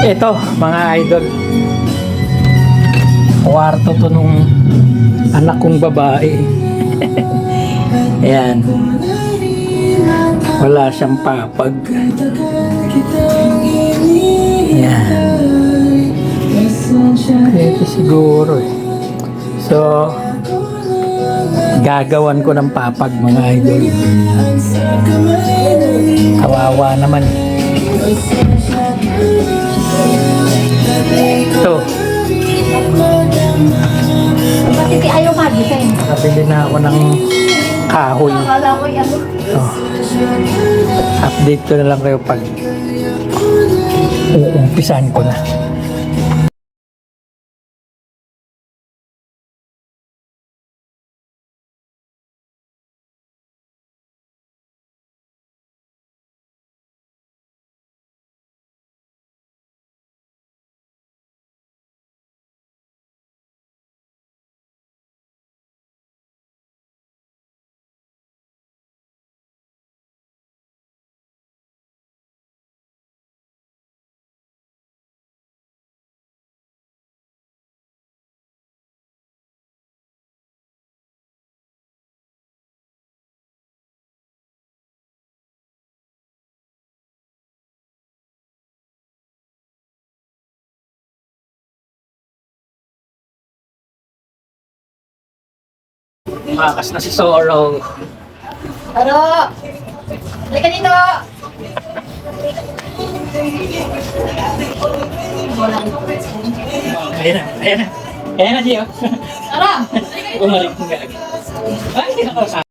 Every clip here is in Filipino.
Ito, mga idol. Kwarto to nung anak kong babae. Ayan. Wala siyang papag. Ayan. Ito siguro eh. So, gagawan ko ng papag mga idol. Kawawa naman. Ito, Bakit ayaw magising? nabili na ako ng kahoy. Akala ko. Oh. Update ko na lang kayo pag uumpisan ko na. Makas na si Sorrow. Pero, halika dito. Ayan na, ayan na. Ayan na, Gio. Tara! Bumalik gag. Ay, hindi na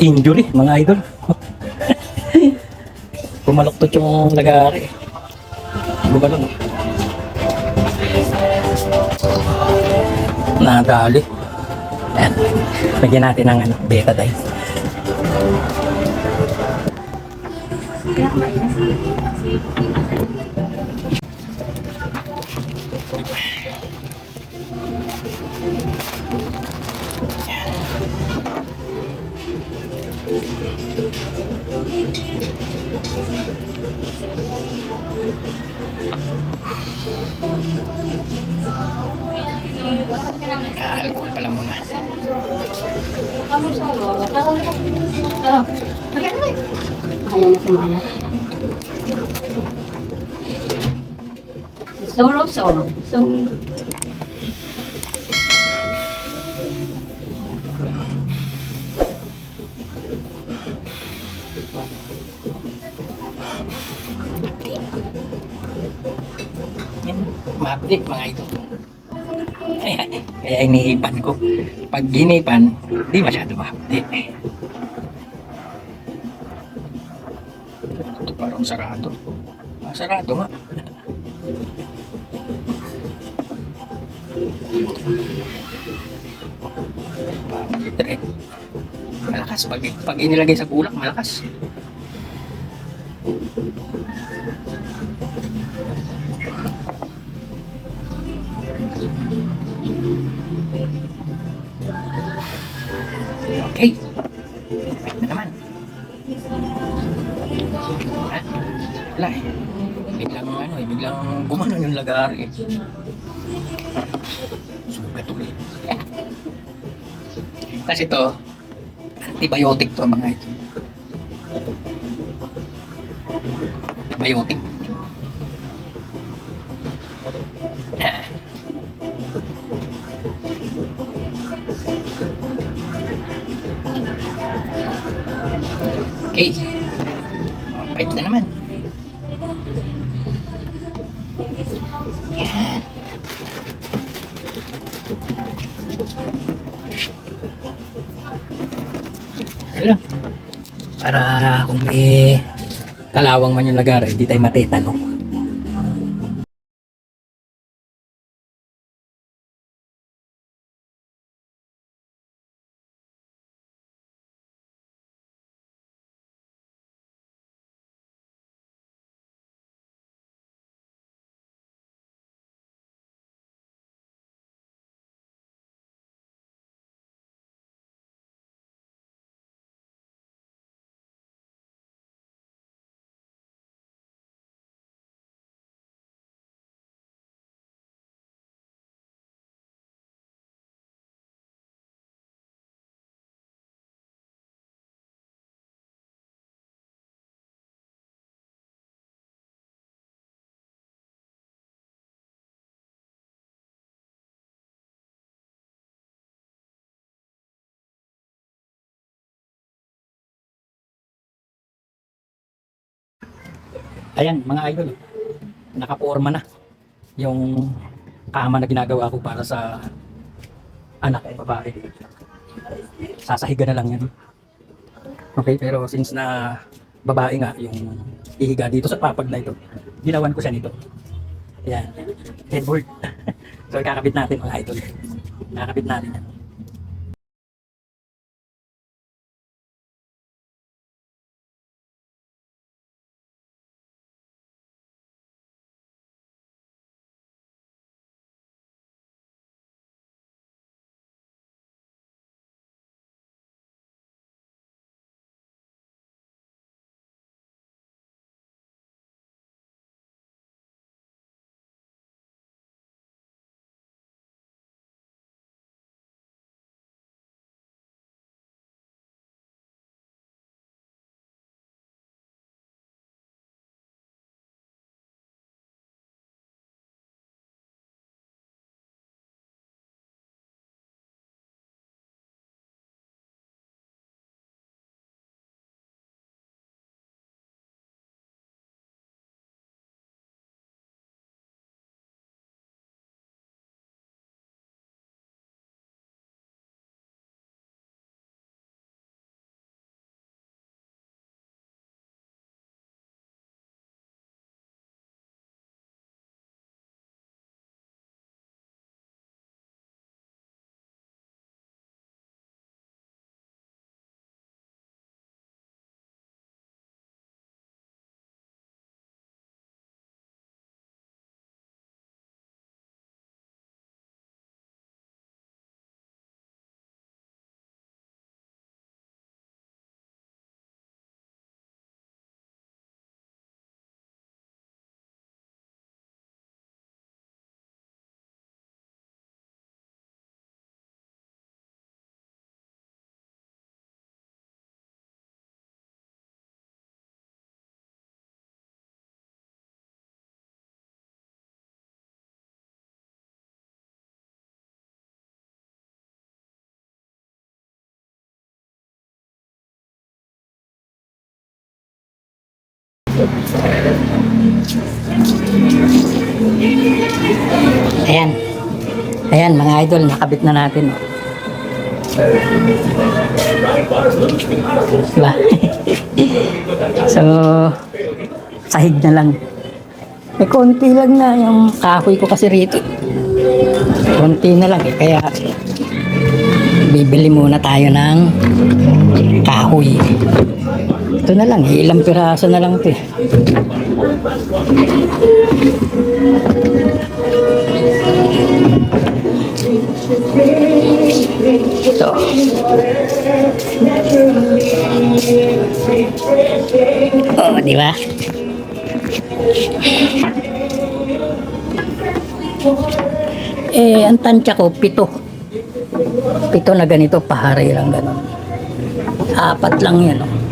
injury, mga idol. Pumaloktot yung nag-aari. Gumanon. Nadali. Ayan. Lagyan natin ng ano, betadine. Alcohol pala muna. Ayaw na sumaya. Solo, solo. So, ma-update mga idol. Kaya, kaya iniipan ko. Pag ginipan, di masyado ma-update. Ito parang sarado. Ah, sarado nga. Bakit Malakas. Pag, pag inilagay sa bulak, malakas. Okay. Wait na naman. Ha? Wala eh. Biglang ano eh, biglang gumanon yung lagar eh. Sugat ulit. Kasi ito, antibiotic to mga ito. Antibiotic. Okay. Pahit na naman. Yan. Ano? Para kung may kalawang man yung lagar, hindi tayo matetano. Ayan, mga idol. Nakaporma na yung kama na ginagawa ko para sa anak ay babae. Sasahiga na lang yan. Okay, pero since na babae nga yung ihiga dito sa papag na ito, ginawan ko siya nito. Ayan, headboard. so, ikakabit natin mga idol. Ikakabit natin yan. Ayan. Ayan, mga idol, nakabit na natin. Diba? so, sahig na lang. May konti lang na yung kahoy ko kasi rito. Konti na lang eh, kaya bibili muna tayo ng kahoy. Ito na lang, ilang piraso na lang ito eh. Ito. Oh, di ba? Eh, ang tansya ko, pito. Pito na ganito, pahari lang ganun. Apat lang yan. Oh.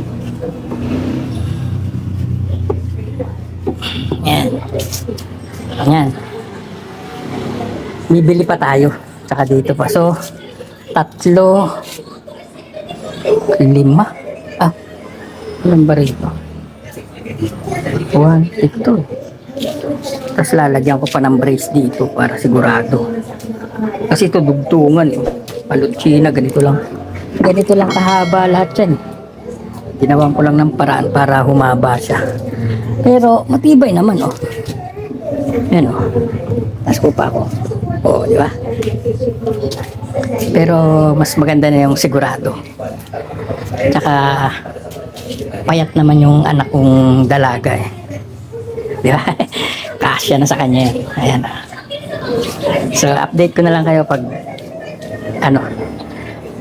Yan. Yan. Bibili pa tayo. Tsaka dito pa. So, tatlo, lima. Ah, ilan ba rito? One, ito. Tapos lalagyan ko pa ng brace dito para sigurado. Kasi ito dugtungan eh. Palutsina, ganito lang. Ganito lang kahaba lahat yan. Ginawan ko lang ng paraan para humaba siya. Pero matibay naman oh. Yan oh. Tapos ko pa ako. Oo, di ba? Pero mas maganda na yung sigurado. Tsaka payat naman yung anak kong dalaga eh. Di ba? Kasya na sa kanya yan. Ayan ah. So, update ko na lang kayo pag ano,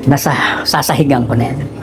nasa sasahigan ko na yan.